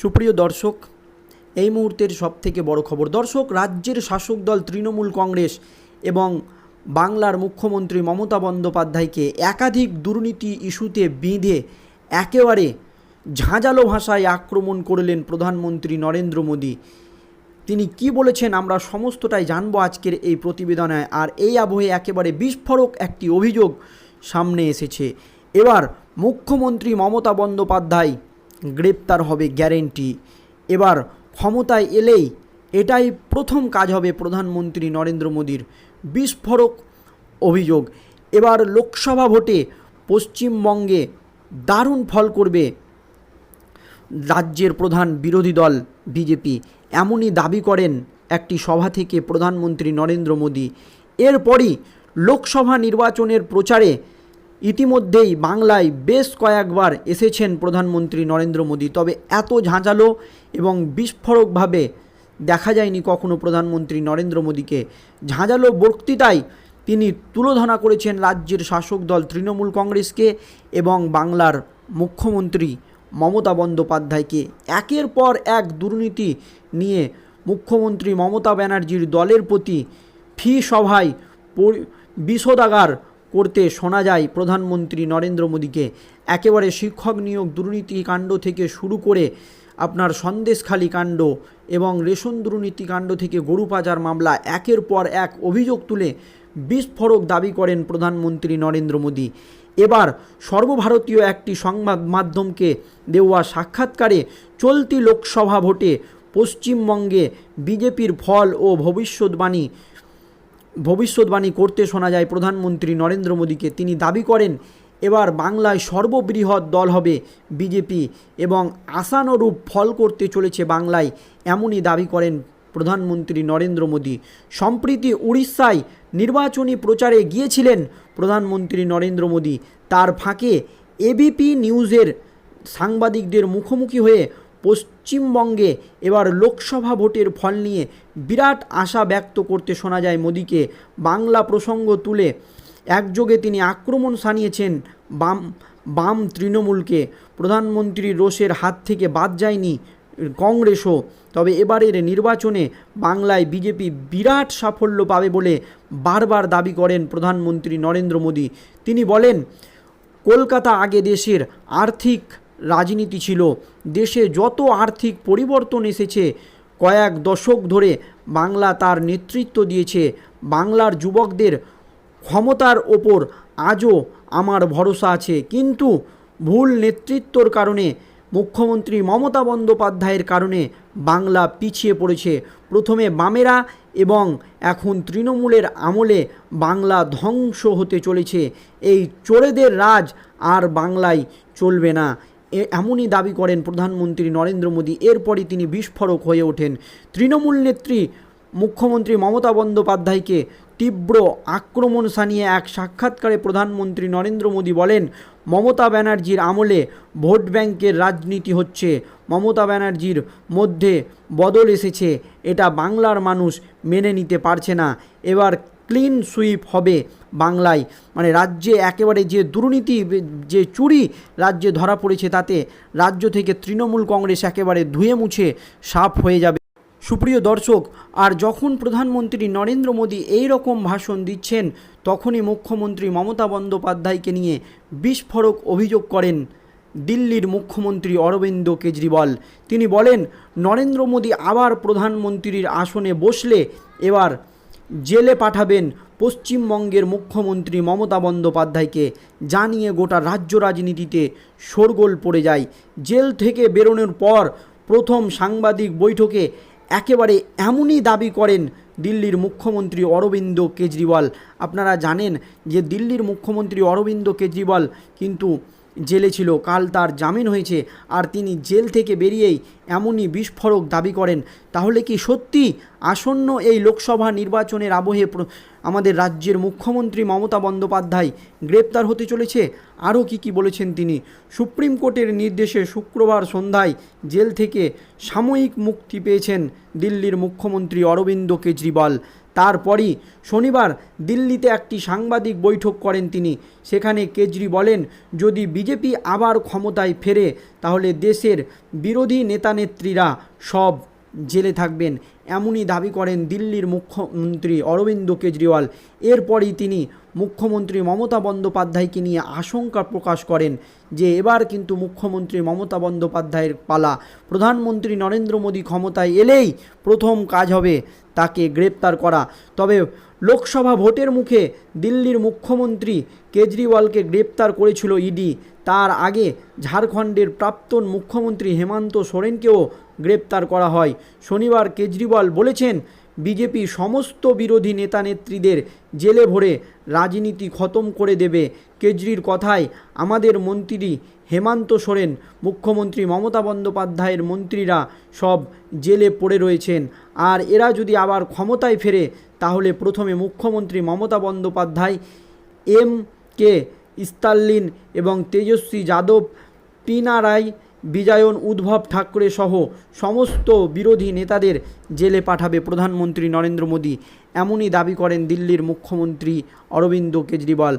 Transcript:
সুপ্রিয় দর্শক, এই মুহূর্তের সবথেকে বড় খবর। দর্শক, রাজ্যের শাসক দল তৃণমূল কংগ্রেস এবং বাংলার মুখ্যমন্ত্রী মমতা বন্দ্যোপাধ্যায়কে একাধিক দুর্নীতি ইস্যুতে বেঁধে একেবারে ঝাঁঝালো ভাষায় আক্রমণ করলেন প্রধানমন্ত্রী নরেন্দ্র মোদী। তিনি কি বলেছেন আমরা সমস্তটাই জানব আজকের এই প্রতিবেদনে। আর এই আবহে একেবারে বিস্ফোরক একটি অভিযোগ সামনে এসেছে। এবার মুখ্যমন্ত্রী মমতা বন্দ্যোপাধ্যায় গ্রেপ্তার হবে গ্যারেন্টি। এবার ক্ষমতায় এলেই এটাই প্রথম কাজ হবে প্রধানমন্ত্রী নরেন্দ্র মোদীর বিস্ফোরক অভিযোগ। এবার লোকসভা ভোটে পশ্চিমবঙ্গে দারুণ ফল করবে রাজ্যের প্রধান বিরোধী দল বিজেপি। এমনই দাবি করেন একটি সভা থেকে প্রধানমন্ত্রী নরেন্দ্র মোদী। এরপরই লোকসভা নির্বাচনের প্রচারে ইতিমধ্যেই বাংলায় বেশ কয়েকবার এসেছেন প্রধানমন্ত্রী নরেন্দ্র মোদী। তবে এত ঝাঁঝালো এবং বিস্ফোরকভাবে দেখা যায়নি কখনো প্রধানমন্ত্রী নরেন্দ্র মোদীকে। ঝাঁঝালো বক্তৃতায় তিনি তুলোধনা করেছেন রাজ্যের শাসক দল তৃণমূল কংগ্রেসকে এবং বাংলার মুখ্যমন্ত্রী মমতা বন্দ্যোপাধ্যায়কে। একের পর এক দুর্নীতি নিয়ে মুখ্যমন্ত্রী মমতা ব্যানার্জির দলের প্রতি ফি সভায় বিষোদাগার করতে শোনা যায় প্রধানমন্ত্রী নরেন্দ্র মোদীকে। একেবারে শিক্ষক নিয়োগ দুর্নীতি কাণ্ড থেকে শুরু করে আপনার সন্দেশখালী কাণ্ড এবং রেশন দুর্নীতি কাণ্ড থেকে গরু পাচার মামলা, একের পর এক অভিযোগ তুলে বিস্ফোরক দাবি করেন প্রধানমন্ত্রী নরেন্দ্র মোদী। এবার সর্বভারতীয় একটি সংবাদ মাধ্যমকে দেওয়া সাক্ষাৎকারে চলতি লোকসভা ভোটে পশ্চিমবঙ্গে বিজেপির ফল ও ভবিষ্যৎবাণী ভবিষ্যৎবাণী করতে শোনা যায়, প্রধানমন্ত্রী নরেন্দ্র মোদীকে। তিনি দাবি করেন, এবার বাংলায় সর্ববৃহৎ দল হবে বিজেপি এবং আশানুরূপ ফল করতে চলেছে বাংলায়, এমনই দাবি করেন প্রধানমন্ত্রী নরেন্দ্র মোদী। সম্প্রতি উড়িষ্যায় নির্বাচনী প্রচারে গিয়েছিলেন প্রধানমন্ত্রী নরেন্দ্র মোদী। তার ফাঁকে এবিপি নিউজের সাংবাদিকদের মুখোমুখি হয়ে পশ্চিমবঙ্গে এবার লোকসভা ভোটের ফল নিয়ে বিরাট আশা ব্যক্ত করতে শোনা যায় মোদীকে। বাংলা প্রসঙ্গ তুলে একযোগে তিনি আক্রমণ সানিয়েছেন বাম বাম তৃণমূলকে। প্রধানমন্ত্রীর রোষের হাত থেকে বাদ যায়নি কংগ্রেসও। তবে এবারের নির্বাচনে বাংলায় বিজেপি বিরাট সাফল্য পাবে বলে বারবার দাবি করেন প্রধানমন্ত্রী নরেন্দ্র মোদী। তিনি বলেন, কলকাতা আগে দেশের আর্থিক রাজনীতি ছিল। দেশে যত আর্থিক পরিবর্তন এসেছে, কয়েক দশক ধরে বাংলা তার নেতৃত্ব দিয়েছে। বাংলার যুবকদের ক্ষমতার ওপর আজও আমার ভরসা আছে। কিন্তু ভুল নেতৃত্বর কারণে, মুখ্যমন্ত্রী মমতা বন্দ্যোপাধ্যায়ের কারণে বাংলা পিছিয়ে পড়েছে। প্রথমে বামেরা এবং এখন তৃণমূলের আমলে বাংলা ধ্বংস হতে চলেছে। এই চোরেদের রাজ আর বাংলায় চলবে না। এমনই দাবি করেন প্রধানমন্ত্রী নরেন্দ্র মোদী। এরপরই তিনি বিস্ফোরক হয়ে ওঠেন। তৃণমূল নেত্রী মুখ্যমন্ত্রী মমতা বন্দ্যোপাধ্যায়কে তীব্র আক্রমণ সানিয়ে এক সাক্ষাৎকারে প্রধানমন্ত্রী নরেন্দ্র মোদী বলেন, মমতা ব্যানার্জির আমলে ভোট ব্যাংকের রাজনীতি হচ্ছে। মমতা ব্যানার্জির মধ্যে বদল এসেছে। এটা বাংলার মানুষ মেনে নিতে পারছে না। এবার ক্লিন সুইপ হবে বাংলায়। মানে রাজ্যে একেবারে যে দুর্নীতি, যে চুরি রাজ্যে ধরা পড়েছে তাতে রাজ্য থেকে তৃণমূল কংগ্রেস একেবারে ধুয়ে মুছে সাফ হয়ে যাবে। সুপ্রিয় দর্শক, আর যখন প্রধানমন্ত্রী নরেন্দ্র মোদী এই রকম ভাষণ দিচ্ছেন, তখনই মুখ্যমন্ত্রী মমতা বন্দ্যোপাধ্যায়কে নিয়ে বিস্ফোরক অভিযোগ করেন দিল্লির মুখ্যমন্ত্রী অরবিন্দ কেজরিওয়াল। তিনি বলেন, নরেন্দ্র মোদী আবার প্রধানমন্ত্রীর আসনে বসলে এবার জেলে পাঠাবেন পশ্চিমবঙ্গের মুখ্যমন্ত্রী মমতা বন্দ্যোপাধ্যায়কে জানিয়ে গোটা রাজ্য রাজনীতিতে শোরগোল পড়ে যায়। জেল থেকে বেরোনোর পর প্রথম সাংবাদিক বৈঠকে একেবারে এমনই দাবি করেন দিল্লির মুখ্যমন্ত্রী অরবিন্দ কেজরিওয়াল। আপনারা জানেন যে দিল্লির মুখ্যমন্ত্রী অরবিন্দ কেজরিওয়াল কিন্তু জেলে ছিল। কাল তার জামিন হয়েছে আর তিনি জেল থেকে বেরিয়েই এমনই বিস্ফোরক দাবি করেন। তাহলে কি সত্যি আসন্ন এই লোকসভা নির্বাচনের আবহে আমাদের রাজ্যের মুখ্যমন্ত্রী মমতা বন্দ্যোপাধ্যায় গ্রেপ্তার হতে চলেছে? আরও কি কি বলেছেন তিনি? সুপ্রিম কোর্টের নির্দেশে শুক্রবার সন্ধ্যায় জেল থেকে সাময়িক মুক্তি পেয়েছেন দিল্লির মুখ্যমন্ত্রী অরবিন্দ কেজরিওয়াল। তারপরই শনিবার দিল্লিতে একটি সাংবাদিক বৈঠক করেন তিনি। সেখানে কেজরি বলেন, যদি বিজেপি আবার ক্ষমতায় ফেরে, তাহলে দেশের বিরোধী নেতানেত্রীরা সব জেলে থাকবেন। এমনই দাবি করেন দিল্লির মুখ্যমন্ত্রী অরবিন্দ কেজরিওয়াল। এরপরই তিনি মুখ্যমন্ত্রী মমতা বন্দ্যোপাধ্যায়কে নিয়ে আশঙ্কা প্রকাশ করেন যে এবার কিন্তু মুখ্যমন্ত্রী মমতা বন্দ্যোপাধ্যায়ের পালা। প্রধানমন্ত্রী নরেন্দ্র মোদী ক্ষমতায় এলেই প্রথম কাজ হবে তাকে গ্রেপ্তার করা। তবে লোকসভা ভোটের মুখে দিল্লির মুখ্যমন্ত্রী কেজরিওয়ালকে গ্রেপ্তার করেছিল ইডি। তার আগে ঝাড়খণ্ডের প্রাক্তন মুখ্যমন্ত্রী হেমন্ত সোরেনকেও গ্রেপ্তার করা হয়। শনিবার কেজরিওয়াল বলেছেন বিজেপি সমস্ত বিরোধী নেতানেত্রীদের জেলে ভরে রাজনীতি খতম করে দেবে। কেজরির কথায় আমাদের মন্ত্রী হেমন্ত সোরেন, মুখ্যমন্ত্রী মমতা বন্দ্যোপাধ্যায়ের মন্ত্রীরা সব জেলে পড়ে রয়েছেন। আর এরা যদি আবার ক্ষমতায় ফেরে, তাহলে প্রথমে মুখ্যমন্ত্রী মমতা বন্দ্যোপাধ্যায়, এম কে স্টালিন এবং তেজস্বী যাদব, পিনারাই বিজয়ন উদ্ভব ঠাকরে সহ সমস্ত বিরোধী নেতাদের জেলে পাঠাবে প্রধানমন্ত্রী নরেন্দ্র মোদী। এমনই দাবি করেন দিল্লির মুখ্যমন্ত্রী অরবিন্দ কেজরিওয়াল।